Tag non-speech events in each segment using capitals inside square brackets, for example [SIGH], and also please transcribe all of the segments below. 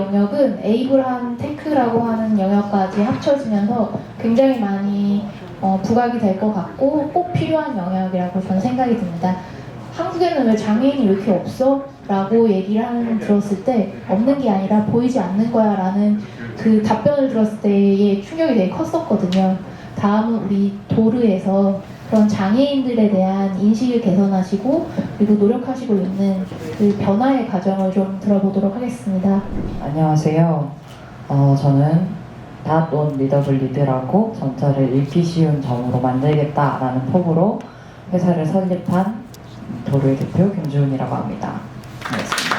영역은 에이블한 테크라고 하는 영역까지 합쳐지면서 굉장히 많이 어, 부각이 될 것 같고 꼭 필요한 영역이라고 저는 생각이 듭니다. 한국에는 왜 장애인이 왜 이렇게 없어? 라고 얘기를 하는 들었을 때 없는 게 아니라 보이지 않는 거야 라는 그 답변을 들었을 때의 충격이 되게 컸었거든요. 다음은 우리 도르에서 그런 장애인들에 대한 인식을 개선하시고 그리고 노력하시고 있는 그 변화의 과정을 좀 들어보도록 하겠습니다. 안녕하세요. 어, 저는 닷온 리더블 리드라고 전자를 읽기 쉬운 점으로 만들겠다라는 포부로 회사를 설립한 도르의 대표 김주은이라고 합니다. 반갑습니다.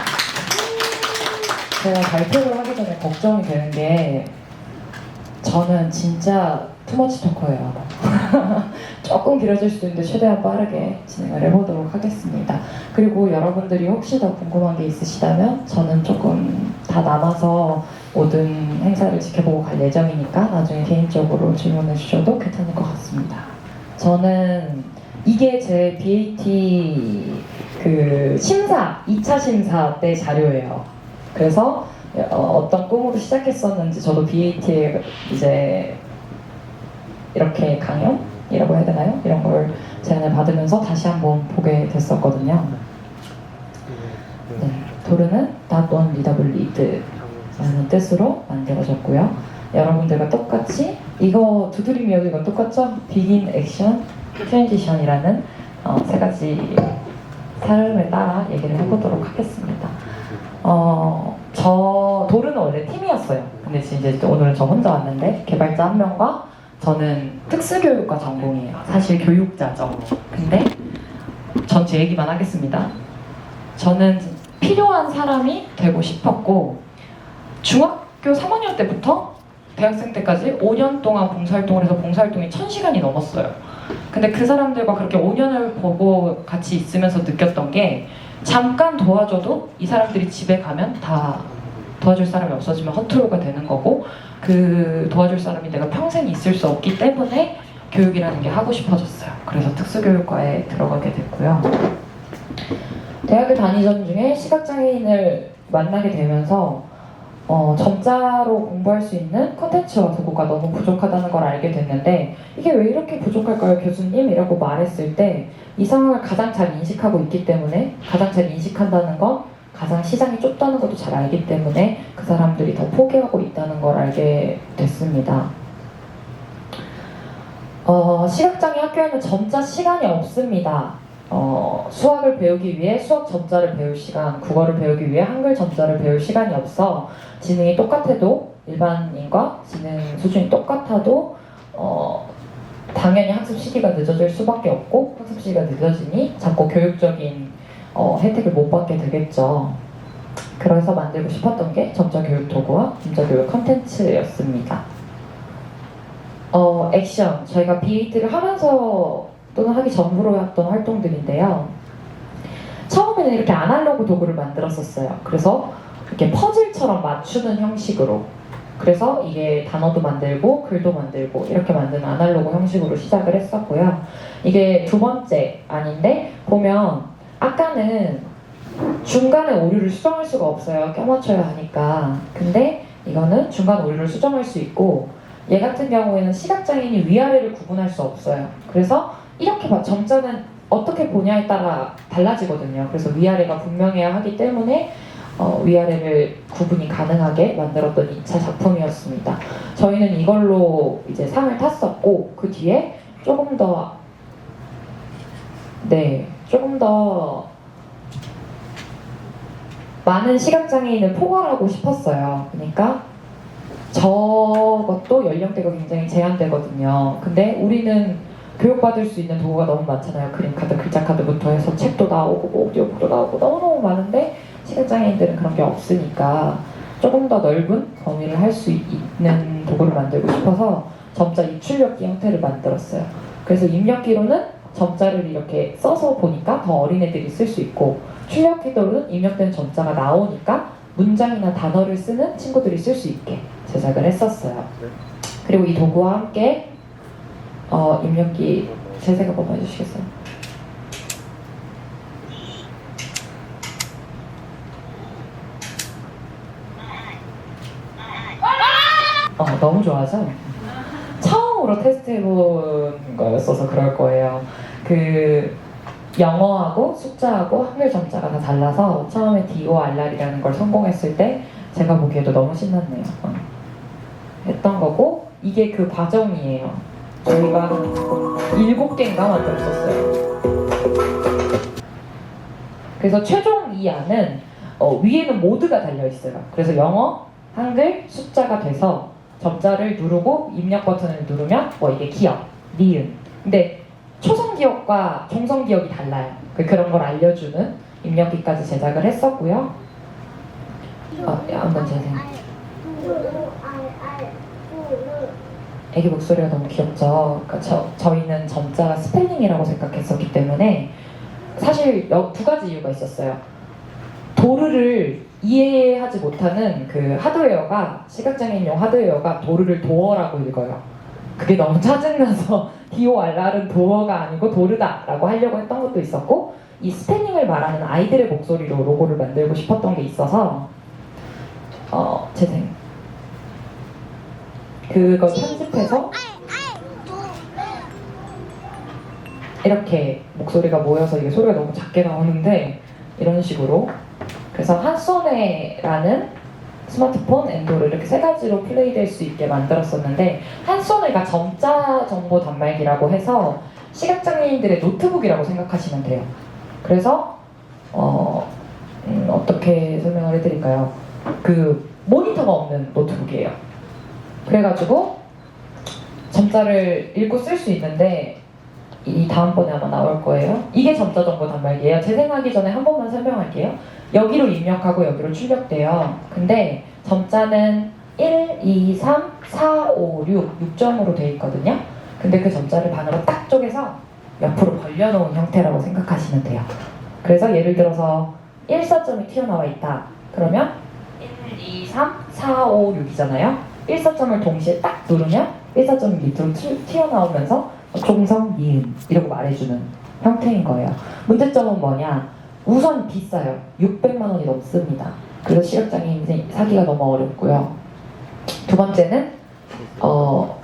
제가 발표를 하기 전에 걱정이 되는 게 저는 진짜 투머치 토커예요. 조금 길어질 수도 있는데 최대한 빠르게 진행을 해보도록 하겠습니다. 그리고 여러분들이 혹시 더 궁금한 게 있으시다면 저는 조금 다 남아서 모든 행사를 지켜보고 갈 예정이니까 나중에 개인적으로 질문해 주셔도 괜찮을 것 같습니다. 저는 이게 제 BAT 그 심사, 2차 심사 때 자료예요. 그래서 어, 어떤 꿈으로 시작했었는지 저도 BAT에 이제 이렇게 강연 이라고 해야 되나요? 이런 걸 제안을 받으면서 다시 한번 보게 됐었거든요. 네, 도르는 Not One Leadable Lead라는 뜻으로 만들어졌고요. 여러분들과 똑같이 이거 두드리면 이거 똑같죠? Begin, Action, Transition이라는 어, 세 가지 삶을 따라 얘기를 해보도록 하겠습니다. 어, 저 도르는 원래 팀이었어요. 근데 이제 오늘은 저 혼자 왔는데 개발자 한 명과 저는 특수교육과 전공이에요. 사실 교육자죠. 근데 전 제 얘기만 하겠습니다. 저는 필요한 사람이 되고 싶었고 중학교 3학년 때부터 대학생 때까지 5년 동안 봉사활동을 해서 봉사활동이 1000시간이 넘었어요. 근데 그 사람들과 그렇게 5년을 보고 같이 있으면서 느꼈던 게 잠깐 도와줘도 이 사람들이 집에 가면 다 도와줄 사람이 없어지면 허투루가 되는 거고 그 도와줄 사람이 내가 평생 있을 수 없기 때문에 교육이라는 게 하고 싶어졌어요. 그래서 특수교육과에 들어가게 됐고요. 대학을 다니던 중에 시각장애인을 만나게 되면서 어, 점자로 공부할 수 있는 콘텐츠와 도구가 너무 부족하다는 걸 알게 됐는데 이게 왜 이렇게 부족할까요 교수님? 이라고 말했을 때 이 상황을 가장 잘 인식하고 있기 때문에 가장 잘 인식한다는 건 가장 시장이 좁다는 것도 잘 알기 때문에 그 사람들이 더 포기하고 있다는 걸 알게 됐습니다. 어, 시각장애 학교에는 점자 시간이 없습니다. 어, 수학을 배우기 위해 수학 점자를 배울 시간, 국어를 배우기 위해 한글 점자를 배울 시간이 없어 지능이 똑같아도 일반인과 지능 수준이 똑같아도 어, 당연히 학습 시기가 늦어질 수밖에 없고 학습 시기가 늦어지니 자꾸 교육적인 어, 혜택을 못 받게 되겠죠. 그래서 만들고 싶었던 게 점자 교육 도구와 점자 교육 컨텐츠였습니다. 어, 액션. 저희가 BAT를 하면서 또는 하기 전부로 했던 활동들인데요. 처음에는 이렇게 아날로그 도구를 만들었었어요. 그래서 이렇게 퍼즐처럼 맞추는 형식으로. 그래서 이게 단어도 만들고 글도 만들고 이렇게 만드는 아날로그 형식으로 시작을 했었고요. 이게 두 번째 아닌데 보면 아까는 중간에 오류를 수정할 수가 없어요. 껴맞춰야 하니까. 근데 이거는 중간 오류를 수정할 수 있고 얘 같은 경우에는 시각장애인이 위아래를 구분할 수 없어요. 그래서 이렇게 봐. 점자는 어떻게 보냐에 따라 달라지거든요. 그래서 위아래가 분명해야 하기 때문에 어, 위아래를 구분이 가능하게 만들었던 2차 작품이었습니다. 저희는 이걸로 이제 상을 탔었고 그 뒤에 조금 더 네, 조금 더 많은 시각장애인을 포괄하고 싶었어요. 그러니까 저것도 연령대가 굉장히 제한되거든요. 근데 우리는 교육받을 수 있는 도구가 너무 많잖아요. 그림카드, 글자카드부터 해서 책도 나오고 뭐 오디오북도 나오고 너무너무 많은데 시각장애인들은 그런 게 없으니까 조금 더 넓은 범위를 할 수 있는 도구를 만들고 싶어서 점자 입출력기 형태를 만들었어요. 그래서 입력기로는 점자를 이렇게 써서 보니까 더 어린애들이 쓸 수 있고 출력기로는 입력된 점자가 나오니까 문장이나 단어를 쓰는 친구들이 쓸 수 있게 제작을 했었어요. 그리고 이 도구와 함께 어, 입력기 재생 한번 해주시겠어요? 어, 너무 좋아서 처음으로 테스트해본 거였어서 그럴 거예요. 그 영어하고 숫자하고 한글 점자가 다 달라서 처음에 DORR이라는 걸 성공했을 때 제가 보기에도 너무 신났네요. 어. 했던 거고 이게 그 과정이에요. 저희가 일곱 개인가 만들었었어요. 그래서 최종 이 안은 어, 위에는 모드가 달려 있어요. 그래서 영어, 한글, 숫자가 돼서 점자를 누르고 입력 버튼을 누르면 뭐 이게 기억, 니은. 근데 초성 기억과 중성 기억이 달라요. 그- 그런 걸 알려주는 입력기까지 제작을 했었고요. 어, 한번 재생. 애기 목소리가 너무 귀엽죠. 그러니까 저, 저희는 점자가 스펠링이라고 생각했었기 때문에 사실 여- 두 가지 이유가 있었어요. 도르를 이해하지 못하는 그 하드웨어가 시각장애인용 하드웨어가 도르를 도어라고 읽어요. 그게 너무 짜증나서 DORR은 [LAUGHS] 도어가 아니고 도르다라고 하려고 했던 것도 있었고 이 스펠링을 말하는 아이들의 목소리로 로고를 만들고 싶었던 게 있어서 어 재생. 그걸 편집해서 이렇게 목소리가 모여서 이게 소리가 너무 작게 나오는데 이런 식으로. 그래서 한손에라는 스마트폰, 엔도를 이렇게 세 가지로 플레이될 수 있게 만들었었는데 한손에가 점자 정보 단말기라고 해서 시각장애인들의 노트북이라고 생각하시면 돼요. 그래서 어, 음, 어떻게 설명을 해드릴까요? 그 모니터가 없는 노트북이에요. 그래가지고 점자를 읽고 쓸 수 있는데 이 다음번에 아마 나올 거예요. 이게 점자 정보 단말기예요. 재생하기 전에 한 번만 설명할게요. 여기로 입력하고 여기로 출력돼요. 근데 점자는 1, 2, 3, 4, 5, 6, 6점으로 돼 있거든요. 근데 그 점자를 반으로 딱 쪼개서 옆으로 벌려놓은 형태라고 생각하시면 돼요. 그래서 예를 들어서 1, 4점이 튀어나와 있다. 그러면 1, 2, 3, 4, 5, 6이잖아요. 1, 4점을 동시에 딱 누르면 1, 4점이 밑으로 튀- 튀어나오면서 종성, 미음 이라고 말해주는 형태인 거예요. 문제점은 뭐냐? 우선 비싸요. 600만 원이 넘습니다. 그래서 시각장애인 사기가 너무 어렵고요. 두 번째는 어,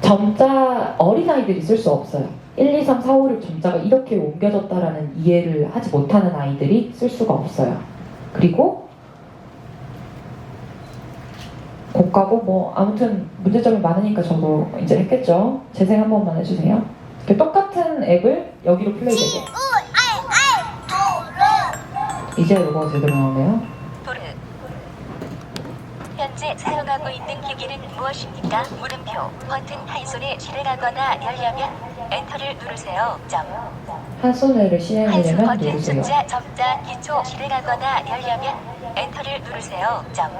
점자 어린아이들이 쓸 수 없어요. 1, 2, 3, 4, 5, 6 점자가 이렇게 옮겨졌다라는 이해를 하지 못하는 아이들이 쓸 수가 없어요. 그리고 고가고 뭐 아무튼 문제점이 많으니까 저도 이제 했겠죠. 재생 한 번만 해주세요. 이렇게 똑같은 앱을 여기로 플레이 되게. 이제 로고가 제대로 나오네요. 도르. 현재 사용하고 있는 기기는 무엇입니까? 물음표 버튼 한 손에 실행하거나 열려면 엔터를 누르세요. 점. 한 한손 실행하려면 버튼 누르세요. 숫자 점자 기초 실행하거나 열려면 엔터를 누르세요. 점.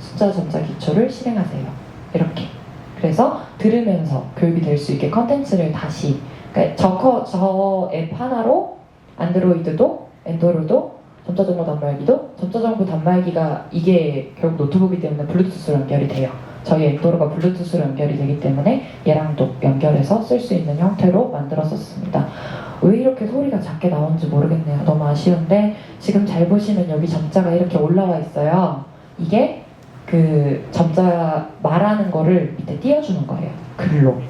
숫자 점자 기초를 실행하세요. 이렇게. 그래서 들으면서 교육이 될 수 있게 컨텐츠를 다시 그러니까 저거 저앱 하나로 안드로이드도 엔드로이드도 점자 정보 단말기도 점자 정보 단말기가 이게 결국 노트북이기 때문에 블루투스로 연결이 돼요. 저희 엔도로가 블루투스로 연결이 되기 때문에 얘랑도 연결해서 쓸 수 있는 형태로 만들었었습니다. 왜 이렇게 소리가 작게 나오는지 모르겠네요. 너무 아쉬운데 지금 잘 보시면 여기 점자가 이렇게 올라와 있어요. 이게 그 점자 말하는 거를 밑에 띄워주는 거예요. 글로.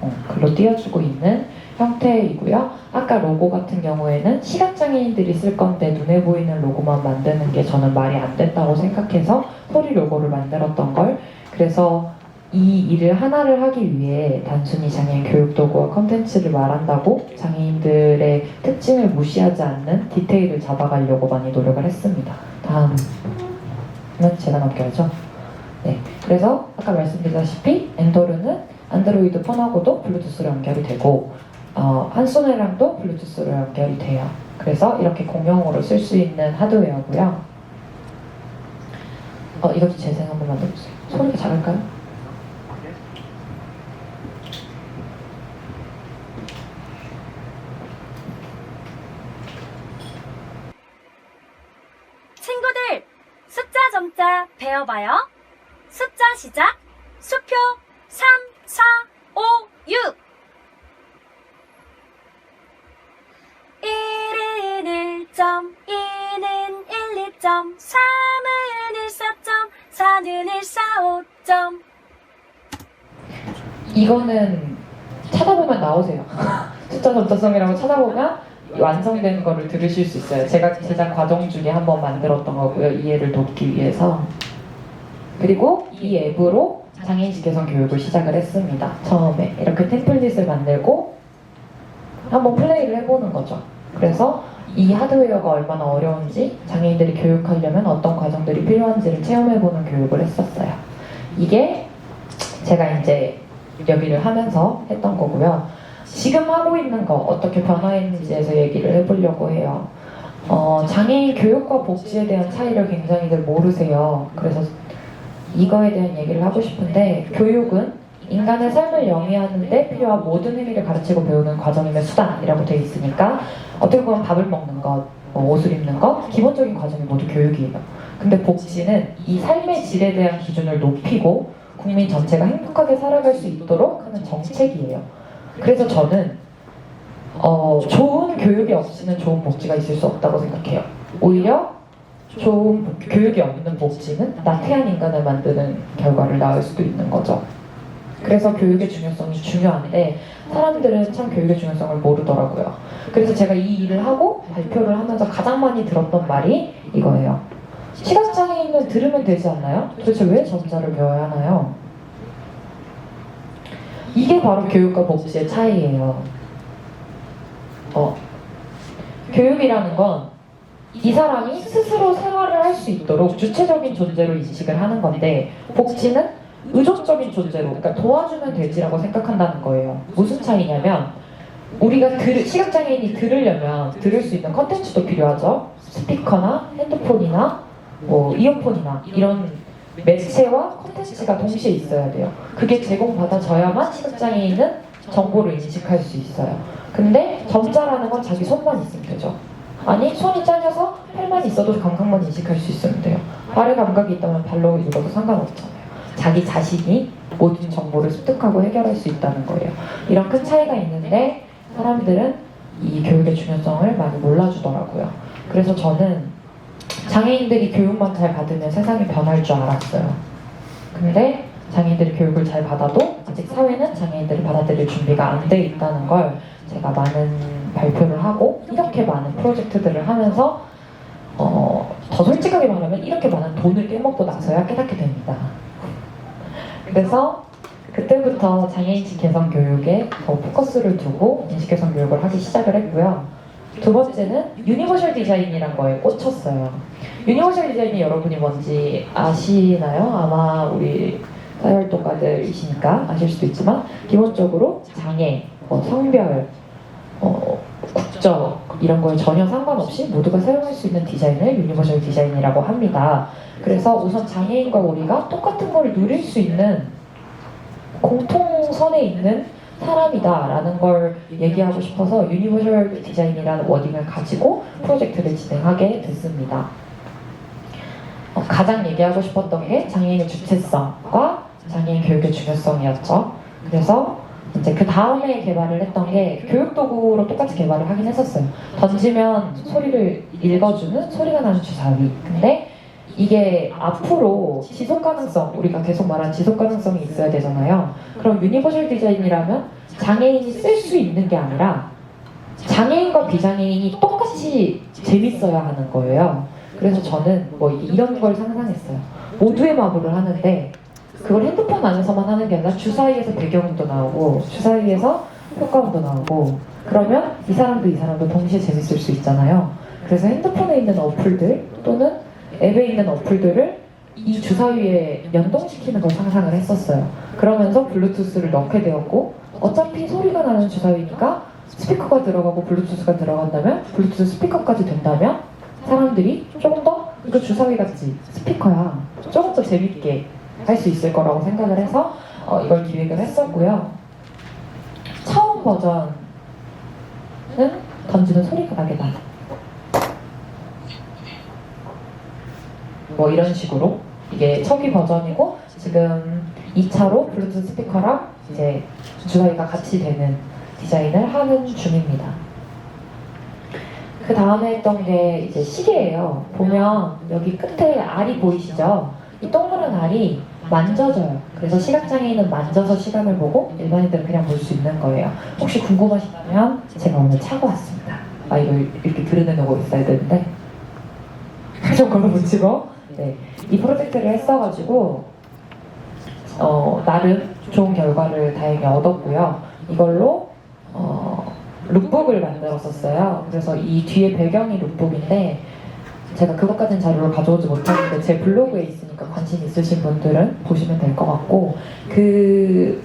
어, 글로 띄워주고 있는 형태이고요. 아까 로고 같은 경우에는 시각장애인들이 쓸 건데 눈에 보이는 로고만 만드는 게 저는 말이 안 됐다고 생각해서 소리 로고를 만들었던 걸 그래서 이 일을 하나를 하기 위해 단순히 장애인 교육 도구와 컨텐츠를 말한다고 장애인들의 특징을 무시하지 않는 디테일을 잡아가려고 많이 노력을 했습니다. 다음은 제가 넘겨야죠. 네, 그래서 아까 말씀드렸다시피 엔도르는 안드로이드 폰하고도 블루투스로 연결이 되고 어, 한소네랑도 블루투스로 연결이 돼요. 그래서 이렇게 공용으로 쓸 수 있는 하드웨어고요. 어, 이것 도 재생 한번 만들어주세요. 소리가 작을까요? 친구들, 숫자 점자 배워봐요. 숫자 시작, 수표 1, 2점, 3은 1, 4점, 4는 1, 4, 5, 점 이거는 찾아보면 나오세요. [LAUGHS] 숫자 전자성이라고 찾아보면 완성된 거를 들으실 수 있어요. 제가 제작 과정 중에 한 번 만들었던 거고요. 이해를 돕기 위해서. 그리고 이 앱으로 장애인식 개선 교육을 시작을 했습니다. 처음에 이렇게 템플릿을 만들고 한번 플레이를 해보는 거죠. 그래서 이 하드웨어가 얼마나 어려운지 장애인들이 교육하려면 어떤 과정들이 필요한지를 체험해보는 교육을 했었어요. 이게 제가 이제 여기를 하면서 했던 거고요. 지금 하고 있는 거 어떻게 변화했는지에서 얘기를 해보려고 해요. 어, 장애인 교육과 복지에 대한 차이를 굉장히들 모르세요. 그래서 이거에 대한 얘기를 하고 싶은데 교육은 인간의 삶을 영위하는데 필요한 모든 의미를 가르치고 배우는 과정이며 수단이라고 되어 있으니까 어떻게 보면 밥을 먹는 것, 뭐 옷을 입는 것, 기본적인 과정이 모두 교육이에요. 근데 복지는 이 삶의 질에 대한 기준을 높이고 국민 전체가 행복하게 살아갈 수 있도록 하는 정책이에요. 그래서 저는 어, 좋은 교육이 없이는 좋은 복지가 있을 수 없다고 생각해요. 오히려 좋은 복- 교육이 없는 복지는 나태한 인간을 만드는 결과를 낳을 수도 있는 거죠. 그래서 교육의 중요성이 중요한데 사람들은 참 교육의 중요성을 모르더라고요. 그래서 제가 이 일을 하고 발표를 하면서 가장 많이 들었던 말이 이거예요. 시각장애인은 들으면 되지 않나요? 도대체 왜 전자를 배워야 하나요? 이게 바로 교육과 복지의 차이예요. 어, 교육이라는 건 이 사람이 스스로 생활을 할 수 있도록 주체적인 존재로 인식을 하는 건데 복지는 의존적인 존재로 그러니까 도와주면 되지라고 생각한다는 거예요. 무슨 차이냐면 우리가 들, 시각장애인이 들으려면 들을 수 있는 컨텐츠도 필요하죠. 스피커나 핸드폰이나 뭐 이어폰이나 이런 매체와 컨텐츠가 동시에 있어야 돼요. 그게 제공받아져야만 시각장애인은 정보를 인식할 수 있어요. 근데 점자라는 건 자기 손만 있으면 되죠. 아니 손이 잘려서 팔만 있어도 감각만 인식할 수 있으면 돼요. 발의 감각이 있다면 발로 읽어도 상관없잖아요. 자기 자신이 모든 정보를 습득하고 해결할 수 있다는 거예요. 이런 큰 차이가 있는데 사람들은 이 교육의 중요성을 많이 몰라주더라고요. 그래서 저는 장애인들이 교육만 잘 받으면 세상이 변할 줄 알았어요. 근데 장애인들이 교육을 잘 받아도 아직 사회는 장애인들을 받아들일 준비가 안 돼 있다는 걸 제가 많은 발표를 하고 이렇게 많은 프로젝트들을 하면서 어, 더 솔직하게 말하면 이렇게 많은 돈을 깨먹고 나서야 깨닫게 됩니다. 그래서 그때부터 장애인식 개선 교육에 더 포커스를 두고 인식 개선 교육을 하기 시작을 했고요. 두 번째는 유니버셜 디자인이란 거에 꽂혔어요. 유니버셜 디자인이 여러분이 뭔지 아시나요? 아마 우리 사회활동가들이시니까 아실 수도 있지만 기본적으로 장애, 뭐 성별, 어, 국적 이런 거에 전혀 상관없이 모두가 사용할 수 있는 디자인을 유니버셜 디자인이라고 합니다. 그래서 우선 장애인과 우리가 똑같은 걸 누릴 수 있는 공통선에 있는 사람이다라는 걸 얘기하고 싶어서 유니버셜 디자인이라는 워딩을 가지고 프로젝트를 진행하게 됐습니다. 어, 가장 얘기하고 싶었던 게 장애인의 주체성과 장애인 교육의 중요성이었죠. 그래서 이제 그 다음에 개발을 했던 게 교육 도구로 똑같이 개발을 하긴 했었어요. 던지면 소리를 읽어주는 소리가 나는 주사위. 근데 이게 앞으로 지속 가능성, 우리가 계속 말한 지속 가능성이 있어야 되잖아요. 그럼 유니버셜 디자인이라면 장애인이 쓸 수 있는 게 아니라 장애인과 비장애인이 똑같이 재밌어야 하는 거예요. 그래서 저는 뭐 이런 걸 상상했어요. 모두의 마블을 하는데 그걸 핸드폰 안에서만 하는 게 아니라 주사위에서 배경음도 나오고 주사위에서 효과음도 나오고 그러면 이 사람도 이 사람도 동시에 재밌을 수 있잖아요. 그래서 핸드폰에 있는 어플들 또는 앱에 있는 어플들을 이 주사위에 연동시키는 걸 상상을 했었어요. 그러면서 블루투스를 넣게 되었고 어차피 소리가 나는 주사위니까 스피커가 들어가고 블루투스가 들어간다면 블루투스 스피커까지 된다면 사람들이 조금 더 이거 주사위 같지 스피커야 조금 더 재밌게 할 수 있을 거라고 생각을 해서 어, 이걸 기획을 했었고요. 처음 버전은 던지는 소리가 나게 나. 뭐 이런 식으로 이게 초기 버전이고 지금 2차로 블루투스 스피커랑 이제 주사위가 같이 되는 디자인을 하는 중입니다. 그 다음에 했던 게 이제 시계예요. 보면 여기 끝에 알이 보이시죠? 이 동그란 알이 만져져요. 그래서 시각장애인은 만져서 시간을 보고 일반인들은 그냥 볼 수 있는 거예요. 혹시 궁금하시다면 제가 오늘 차고 왔습니다. 아 이거 이렇게 들여내놓고 있어야 되는데 [LAUGHS] 좀 걸어 붙이고 네. 이 프로젝트를 했어가지고 어, 나름 좋은 결과를 다행히 얻었고요. 이걸로 어, 룩북을 만들었었어요. 그래서 이 뒤에 배경이 룩북인데 제가 그것까지는 자료를 가져오지 못하는데 제 블로그에 있으니까 관심 있으신 분들은 보시면 될 것 같고 그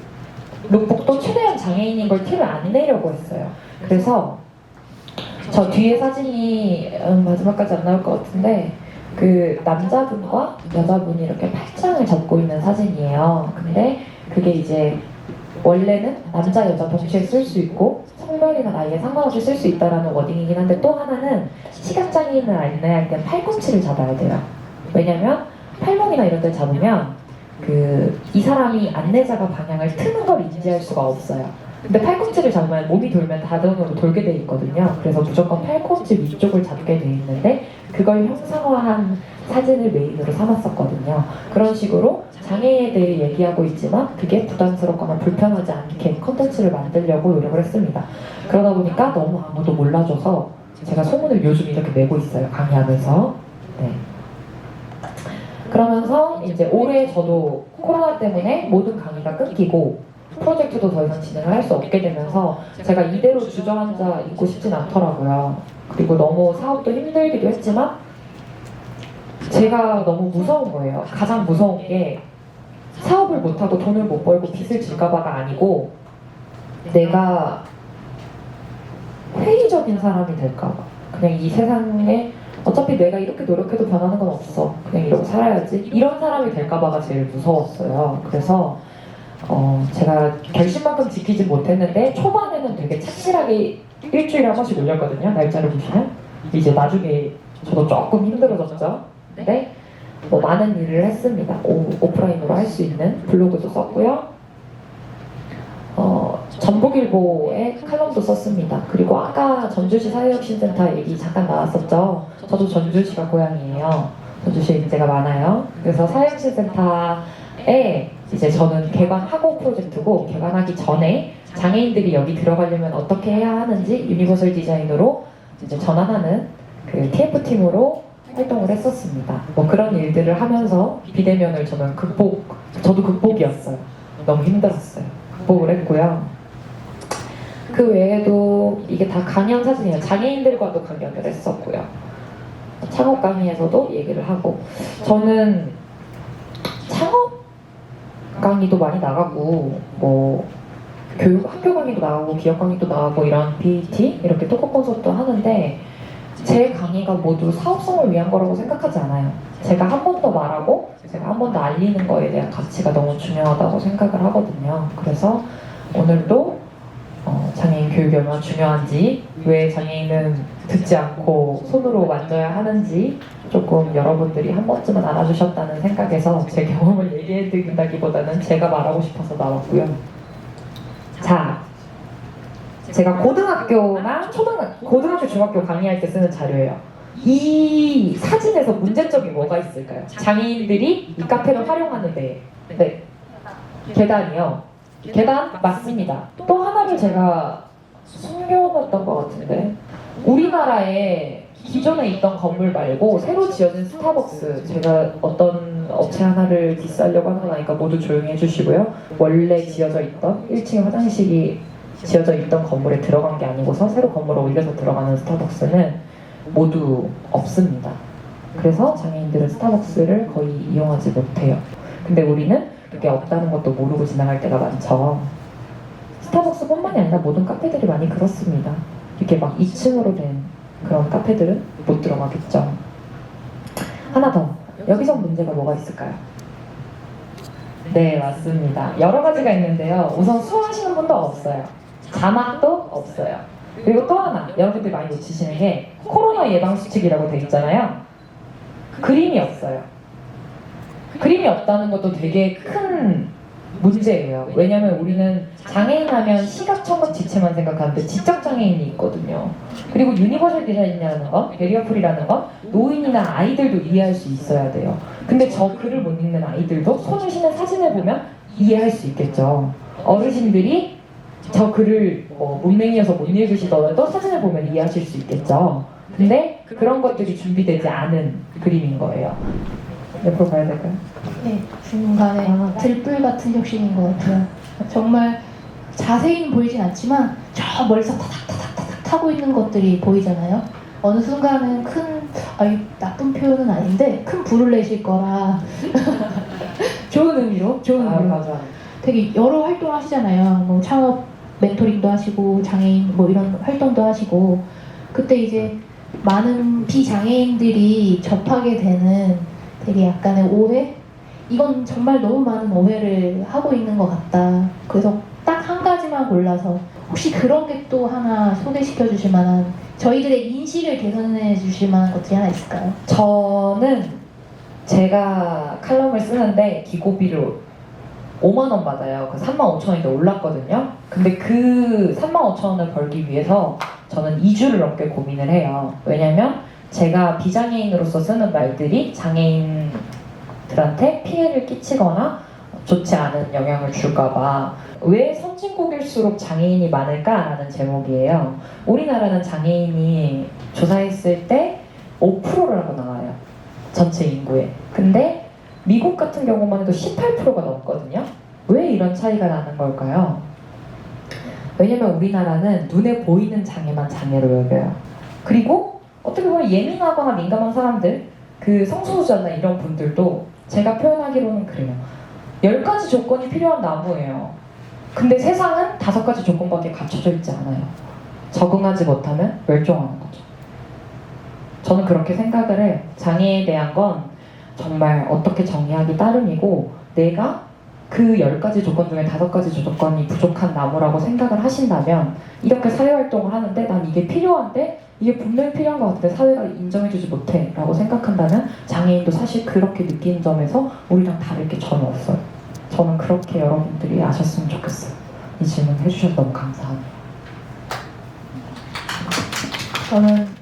룩북도 최대한 장애인인 걸 티를 안 내려고 했어요. 그래서 저 뒤에 사진이 음, 마지막까지 안 나올 것 같은데 그 남자분과 여자분이 이렇게 팔짱을 잡고 있는 사진이에요. 근데 그게 이제 원래는 남자 여자 동시에 쓸 수 있고 성별이나 나이에 상관없이 쓸 수 있다라는 워딩이긴 한데 또 하나는 시각장애인을 안내할 땐 팔꿈치를 잡아야 돼요. 왜냐면 팔목이나 이런 데 잡으면 그 이 사람이 안내자가 방향을 트는 걸 인지할 수가 없어요. 근데 팔꿈치를 잡으면 몸이 돌면 다동으로 돌게 돼 있거든요. 그래서 무조건 팔꿈치 위쪽을 잡게 돼 있는데 그걸 형상화한 사진을 메인으로 삼았었거든요. 그런 식으로 장애에 대해 얘기하고 있지만 그게 부담스럽거나 불편하지 않게 컨텐츠를 만들려고 노력을 했습니다. 그러다 보니까 너무 아무도 몰라줘서 제가 소문을 요즘 이렇게 내고 있어요. 강의하면서. 네. 그러면서 이제 올해 저도 코로나 때문에 모든 강의가 끊기고 프로젝트도 더 이상 진행을 할 수 없게 되면서 제가 이대로 주저앉아 있고 싶진 않더라고요. 그리고 너무 사업도 힘들기도 했지만 제가 너무 무서운 거예요. 가장 무서운 게 사업을 못하고 돈을 못 벌고 빚을 질까봐가 아니고 내가 회의적인 사람이 될까봐. 그냥 이 세상에 어차피 내가 이렇게 노력해도 변하는 건 없어. 그냥 이러고 살아야지. 이런 사람이 될까봐가 제일 무서웠어요. 그래서 어, 제가 결심만큼 지키지 못했는데 초반에는 되게 착실하게 일주일에 한 번씩 올렸거든요. 날짜를 보시면. 이제 나중에 저도 조금 힘들어졌죠. 근데 뭐 많은 일을 했습니다. 오, 오프라인으로 할 수 있는 블로그도 썼고요. 어, 전북일보에 칼럼도 썼습니다. 그리고 아까 전주시 사회혁신센터 얘기 잠깐 나왔었죠. 저도 전주시가 고향이에요. 전주시에 인재가 많아요. 그래서 사회혁신센터에 이제 저는 개관하고 프로젝트고 개관하기 전에 장애인들이 여기 들어가려면 어떻게 해야 하는지 유니버설 디자인으로 이제 전환하는 그 TF 팀으로 활동을 했었습니다. 뭐 그런 일들을 하면서 비대면을 저는 극복, 저도 극복이었어요. 너무 힘들었어요. 극복을 했고요. 그 외에도 이게 다 강연 사진이에요. 장애인들과도 강연을 했었고요. 창업 강의에서도 얘기를 하고 저는 창업 강의도 많이 나가고 뭐 교육 학교 강의도 나가고 기업 강의도 나가고 이런 BT 이렇게 토크 콘서트도 하는데 제 강의가 모두 사업성을 위한 거라고 생각하지 않아요. 제가 한 번 더 말하고 제가 한 번 더 알리는 거에 대한 가치가 너무 중요하다고 생각을 하거든요. 그래서 오늘도 어, 장애인 교육이 얼마나 중요한지 왜 장애인은 듣지 않고 손으로 만져야 하는지 조금 여러분들이 한 번쯤은 알아주셨다는 생각에서 제 경험을 얘기해 드린다기보다는 제가 말하고 싶어서 나왔고요. 자, 제가 고등학교나 초등학교, 고등학교, 중학교 강의할 때 쓰는 자료예요. 이 사진에서 문제점이 뭐가 있을까요? 장애인들이 이 카페를 활용하는데, 네, 계단이요. 계단 맞습니다. 또 하나를 제가 숨겨놨던 것 같은데, 우리나라에 기존에 있던 건물 말고 새로 지어진 스타벅스 제가 어떤 업체 하나를 디스하려고 하는 건 아니까 모두 조용히 해주시고요. 원래 지어져 있던 1층에 화장실이 지어져 있던 건물에 들어간 게 아니고서 새로 건물을 올려서 들어가는 스타벅스는 모두 없습니다. 그래서 장애인들은 스타벅스를 거의 이용하지 못해요. 근데 우리는 그게 없다는 것도 모르고 지나갈 때가 많죠. 스타벅스뿐만이 아니라 모든 카페들이 많이 그렇습니다. 이렇게 막 2층으로 된 그런 카페들은 못 들어가겠죠. 하나 더. 여기서 문제가 뭐가 있을까요? 네, 맞습니다. 여러 가지가 있는데요. 우선 수화하시는 분도 없어요. 자막도 없어요. 그리고 또 하나, 여러분들이 많이 놓치시는 게 코로나 예방 수칙이라고 돼 있잖아요. 그림이 없어요. 그림이 없다는 것도 되게 큰 문제예요. 왜냐면 우리는 장애인 하면 시각, 청각, 지체만 생각하는데 지적 장애인이 있거든요. 그리고 유니버설 디자인이라는 건, 베리어 풀이라는 건 노인이나 아이들도 이해할 수 있어야 돼요. 근데 저 글을 못 읽는 아이들도 손을 씻는 사진을 보면 이해할 수 있겠죠. 어르신들이 저 글을 뭐 문맹이어서 못 읽으시더라도 사진을 보면 이해하실 수 있겠죠. 근데 그런 것들이 준비되지 않은 그림인 거예요. 옆으로 가야 될까요? 네, 중간에 들불 같은 혁신인 것 같아요. 정말 자세히는 보이진 않지만 저 멀리서 타닥타닥타닥 타고 있는 것들이 보이잖아요. 어느 순간은 큰, 아이 나쁜 표현은 아닌데 큰 불을 내실 거라 [LAUGHS] 좋은 의미로, 좋은 아, 의미로 맞아. 되게 여러 활동 하시잖아요. 뭐 창업 멘토링도 하시고 장애인 뭐 이런 활동도 하시고 그때 이제 많은 비장애인들이 접하게 되는 되게 약간의 오해? 이건 정말 너무 많은 오해를 하고 있는 것 같다. 그래서 딱 한 가지만 골라서 혹시 그런 게 또 하나 소개시켜 주실 만한 저희들의 인식을 개선해 주실 만한 것들이 하나 있을까요? 저는 제가 칼럼을 쓰는데 기고비를 5만 원 받아요. 그 3만 5천 원이 더 올랐거든요. 근데 그 3만 5천 원을 벌기 위해서 저는 2주를 넘게 고민을 해요. 왜냐면 제가 비장애인으로서 쓰는 말들이 장애인들한테 피해를 끼치거나 좋지 않은 영향을 줄까봐 왜 선진국일수록 장애인이 많을까라는 제목이에요. 우리나라는 장애인이 조사했을 때 5%라고 나와요. 전체 인구에. 근데 미국 같은 경우만 해도 18%가 넘거든요. 왜 이런 차이가 나는 걸까요? 왜냐면 우리나라는 눈에 보이는 장애만 장애로 여겨요. 그리고 어떻게 보면 예민하거나 민감한 사람들, 그 성소수자나 이런 분들도 제가 표현하기로는 그래요. 열 가지 조건이 필요한 나무예요. 근데 세상은 다섯 가지 조건밖에 갖춰져 있지 않아요. 적응하지 못하면 멸종하는 거죠. 저는 그렇게 생각을 해요. 장애에 대한 건 정말 어떻게 정의하기 따름이고 내가 그열 가지 조건 중에 다섯 가지 조건이 부족한 나무라고 생각을 하신다면 이렇게 사회활동을 하는데 난 이게 필요한데 이게 분명히 필요한 것 같은데 사회가 인정해주지 못해 라고 생각한다면 장애인도 사실 그렇게 느끼는 점에서 우리랑 다를 게 전혀 없어요. 저는 그렇게 여러분들이 아셨으면 좋겠어요. 이 질문 해주셔서 너무 감사합니다. 저는